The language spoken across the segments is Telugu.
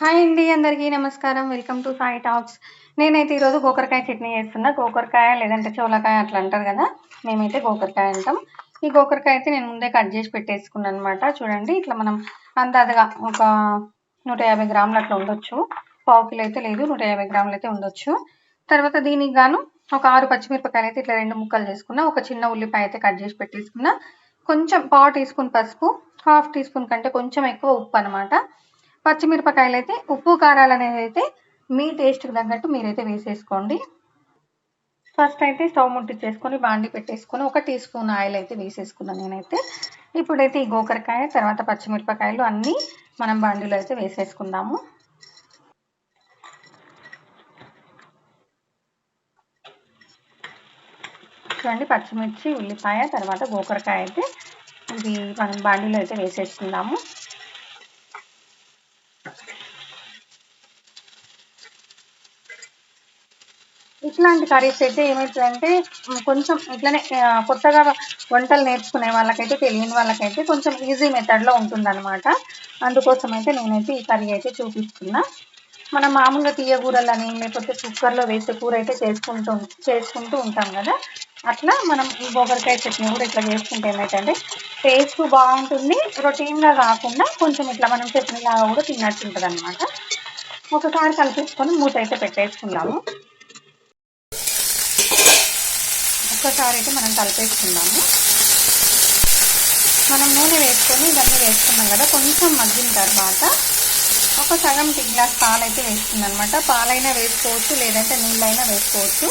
హాయ్ అండి అందరికీ నమస్కారం. వెల్కమ్ టు సాయి టాక్స్ నేనైతే ఈరోజు గోకరకాయ చట్నీ చేస్తున్నా. గోకరకాయ లేదంటే చోలకాయ అట్లా అంటారు కదా మేమైతే గోకరకాయ అంటాం. ఈ గోకరకాయ అయితే నేను ముందే కట్ చేసి పెట్టేసుకున్నాను అనమాట చూడండి ఇట్లా మనం అందాజగా ఒక నూట యాభై గ్రాములు అట్లా ఉండొచ్చు. పావు కిలో అయితే లేదు నూట యాభై గ్రాములు అయితే ఉండొచ్చు. తర్వాత దీనికి గాను ఒక ఆరు పచ్చిమిరపకాయలు అయితే ఇట్లా రెండు ముక్కలు చేసుకున్నా ఒక చిన్న ఉల్లిపాయ అయితే కట్ చేసి పెట్టేసుకున్నా. కొంచెం పావు టీ స్పూన్ పసుపు హాఫ్ టీ స్పూన్ కంటే కొంచెం ఎక్కువ ఉప్పు అనమాట పచ్చిమిరపకాయలు అయితే ఉప్పు కారాలు అనేది అయితే మీ టేస్ట్కి తగ్గట్టు మీరైతే వేసేసుకోండి. ఫస్ట్ అయితే స్టవ్ ముట్టించేసుకొని బాండి పెట్టేసుకొని ఒక టీ స్పూన్ ఆయిల్ అయితే వేసేసుకున్నాను నేనైతే. ఇప్పుడైతే ఈ గోకరకాయ తర్వాత పచ్చిమిరపకాయలు అన్నీ మనం బాండీలో అయితే వేసేసుకుందాము. చూడండి పచ్చిమిర్చి ఉల్లిపాయ తర్వాత గోకరకాయ అయితే ఇది మనం బాండీలో అయితే వేసేసుకుందాము. ఇట్లాంటి కర్రీస్ అయితే ఏమవుతుందంటే కొంచెం ఇట్లనే కొత్తగా వంటలు నేర్చుకునే వాళ్ళకైతే తెలియని వాళ్ళకైతే కొంచెం ఈజీ మెథడ్లో ఉంటుందన్నమాట. అందుకోసం అయితే నేనైతే ఈ కర్రీ అయితే చూపిస్తున్నా. మనం మామూలుగా తీయ కూరలని లేకపోతే కుక్కర్లో వేసే కూర అయితే చేసుకుంటూ చేసుకుంటూ ఉంటాం కదా. అట్లా మనం ఈ బొబ్బరికాయ చట్నీ కూడా ఇట్లా చేసుకుంటే ఏమైందంటే టేస్ట్ బాగుంటుంది. రొటీన్గా కాకుండా కొంచెం ఇట్లా మనం చట్నీ లాగా కూడా తిన్నట్టు ఉంటుంది అనమాట ఒకసారి కలిపేసుకొని మూత అయితే పెట్టేసుకుందాము. ఒక్కసారి అయితే మనం కలిపేసుకుందాము. మనం నూనె వేసుకొని ఇవన్నీ వేసుకున్నాం కదా కొంచెం మగ్గిన తర్వాత ఒక సగం టీ గ్లాస్ పాలు అయితే వేసుకున్నాను అనమాట పాలైనా వేసుకోవచ్చు లేదంటే నీళ్ళైనా వేసుకోవచ్చు.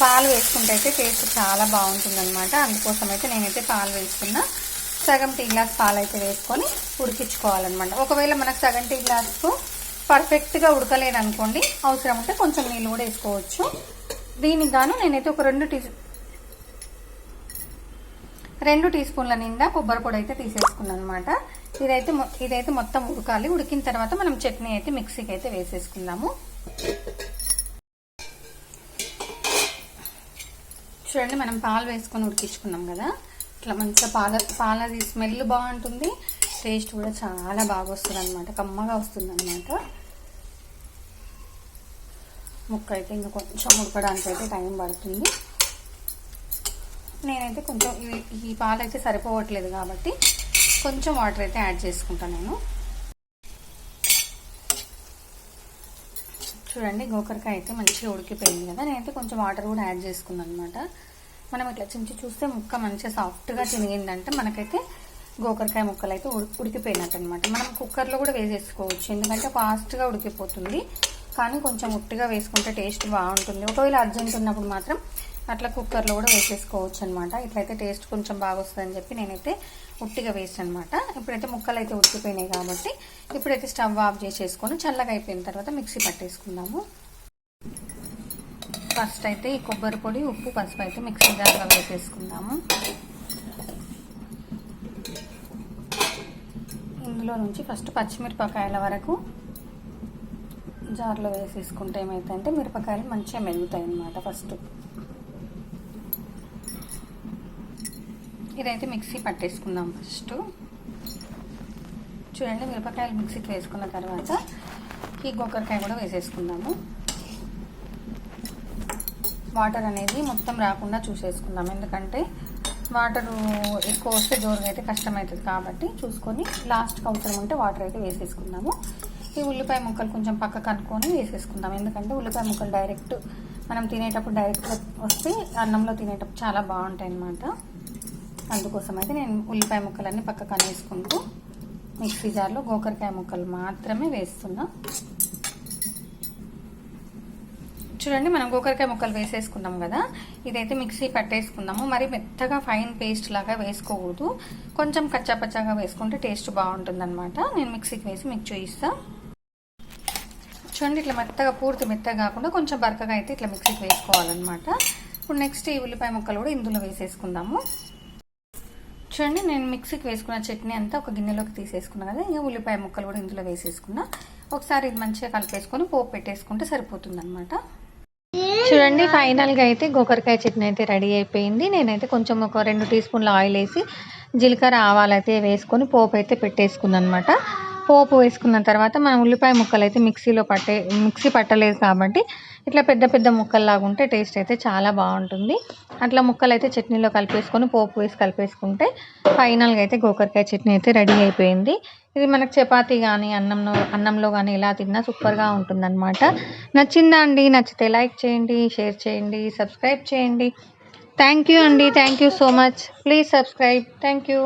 పాలు వేసుకుంటే అయితే టేస్ట్ చాలా బాగుంటుందన్నమాట అందుకోసం అయితే నేనైతే పాలు వేసుకున్నా సగం టీ గ్లాస్ పాలు అయితే వేసుకొని ఉడికించుకోవాలన్నమాట ఒకవేళ మనకు సగం టీ గ్లాస్కు పర్ఫెక్ట్గా ఉడకలేదు అనుకోండి అవసరం ఉంటే కొంచెం నీళ్ళు కూడా వేసుకోవచ్చు. దీనికి గాను నేనైతే ఒక రెండు టీ రెండు టీ స్పూన్ల నిండా కొబ్బరి పొడి అయితే తీసేసుకున్నాను అనమాట ఇదైతే ఇదైతే మొత్తం ఉడకాలి. ఉడికిన తర్వాత మనం చట్నీ అయితే మిక్సీకి అయితే వేసేసుకుందాము. చూడండి మనం పాలు వేసుకొని ఉడికించుకున్నాం కదా. ఇట్లా మంచిగా పాల పాలది స్మెల్ బాగుంటుంది. టేస్ట్ కూడా చాలా బాగా వస్తుంది అనమాట కమ్మగా వస్తుంది అనమాట ముక్క అయితే ఇంకా కొంచెం ఉడకడానికి అయితే టైం పడుతుంది. నేనైతే కొంచెం ఈ- పాలు అయితే సరిపోవట్లేదు కాబట్టి కొంచెం వాటర్ అయితే యాడ్ చేసుకుంటాను నేను. చూడండి గోకరకాయ అయితే మంచిగా ఉడికిపోయింది కదా. నేనైతే కొంచెం వాటర్ కూడా యాడ్ చేసుకున్నాను అనమాట మనం ఇట్లా చించి చూస్తే ముక్క మంచిగా సాఫ్ట్గా తినిగిందంటే మనకైతే గోకరకాయ ముక్కలు అయితే ఉడి- ఉడికిపోయినట్టు అనమాట మనం కుక్కర్లో కూడా వేసేసుకోవచ్చు. ఎందుకంటే ఫాస్ట్గా ఉడికిపోతుంది. కానీ కొంచెం ఉట్టిగా వేసుకుంటే టేస్ట్ బాగుంటుంది. ఒకవేళ అర్జెంట్ ఉన్నప్పుడు మాత్రం అట్లా కుక్కర్లో కూడా వేసేసుకోవచ్చు అనమాట ఇట్లయితే టేస్ట్ కొంచెం బాగా వస్తుందని చెప్పి నేనైతే ఉట్టిగా వేసాను అనమాట ఇప్పుడైతే ముక్కలు అయితే ఉడికిపోయినాయి కాబట్టి ఇప్పుడైతే స్టవ్ ఆఫ్ చేసేసుకొని చల్లగా అయిపోయిన తర్వాత మిక్సీ పట్టేసుకుందాము. ఫస్ట్ అయితే ఈ కొబ్బరి పొడి ఉప్పు పసుపు అయితే మిక్సీ జార్లో వేసేసుకుందాము. ఇందులో నుంచి ఫస్ట్ పచ్చిమిరపకాయల వరకు జార్లో వేసేసుకుంటే ఏమైతుందంటే మిరపకాయలు మంచిగా మెరుగుతాయి అన్నమాట ఫస్ట్. ఇదైతే మిక్సీ పట్టేసుకుందాం ఫస్ట్. చూడండి మిరపకాయలు మిక్సీకి వేసుకున్న తర్వాత ఈ గోకరకాయ కూడా వేసేసుకుందాము. వాటర్ అనేది మొత్తం రాకుండా చూసేసుకుందాం. ఎందుకంటే వాటర్ ఎక్కువ వస్తే జోరుగా అయితే కష్టమవుతుంది కాబట్టి చూసుకొని లాస్ట్కి అవసరం ఉంటే వాటర్ అయితే వేసేసుకుందాము. ఈ ఉల్లిపాయ ముక్కలు కొంచెం పక్క కనుక్కొని వేసేసుకుందాం. ఎందుకంటే ఉల్లిపాయ ముక్కలు డైరెక్ట్ మనం తినేటప్పుడు డైరెక్ట్గా వస్తే అన్నంలో తినేటప్పుడు చాలా బాగుంటాయి అన్నమాట అందుకోసం అయితే నేను ఉల్లిపాయ ముక్కలన్నీ పక్కకు అనేసుకుంటూ మిక్సీ జార్లో గోకరకాయ ముక్కలు మాత్రమే వేస్తున్నా. చూడండి మనం గోకరకాయ ముక్కలు వేసేసుకున్నాం కదా. ఇదైతే మిక్సీ పట్టేసుకున్నాము మరి మెత్తగా ఫైన్ పేస్ట్ లాగా వేసుకోకూడదు. కొంచెం కచ్చాపచ్చాగా వేసుకుంటే టేస్ట్ బాగుంటుంది అనమాట నేను మిక్సీకి వేసి మీకు చూపిస్తా. చూడండి ఇట్లా మెత్తగా పూర్తి మెత్తగా కాకుండా కొంచెం బరకగా అయితే ఇట్లా మిక్సీకి వేసుకోవాలన్నమాట. ఇప్పుడు నెక్స్ట్ ఈ ఉల్లిపాయ ముక్కలు కూడా ఇందులో వేసేసుకుందాము. చూడండి నేను మిక్సీకి వేసుకున్న చట్నీ అంతా ఒక గిన్నెలోకి తీసేసుకున్నా కదా ఇంకా ఉల్లిపాయ ముక్కలు కూడా ఇందులో వేసేసుకున్నా. ఒకసారి ఇది మంచిగా కలిపేసుకొని పోపు పెట్టేసుకుంటే సరిపోతుంది అనమాట చూడండి ఫైనల్గా అయితే గోకరకాయ చట్నీ అయితే రెడీ అయిపోయింది. నేనైతే కొంచెం ఒక రెండు టీ స్పూన్ల ఆయిల్ వేసి జీలకర్ర ఆవాలు అయితే వేసుకొని పోపు అయితే పెట్టేసుకున్నాను అనమాట పోపు వేసుకున్న తర్వాత మనం ఉల్లిపాయ ముక్కలు అయితే మిక్సీలో పట్టే మిక్సీ పట్టలేదు కాబట్టి ఇట్లా పెద్ద పెద్ద ముక్కల్లాగా ఉంటే టేస్ట్ అయితే చాలా బాగుంటుంది. అట్లా ముక్కలు అయితే చట్నీలో కలిపేసుకొని పోపు వేసి కలిపేసుకుంటే ఫైనల్గా అయితే గోకరకాయ చట్నీ అయితే రెడీ అయిపోయింది. ఇది మనకు చపాతీ కానీ అన్నంలో అన్నంలో కానీ ఎలా తిన్నా సూపర్గా ఉంటుందన్నమాట. నచ్చిందా అండి? నచ్చితే లైక్ చేయండి షేర్ చేయండి సబ్స్క్రైబ్ చేయండి. థ్యాంక్ యూ అండి. Thank you so much. Please subscribe. Thank you.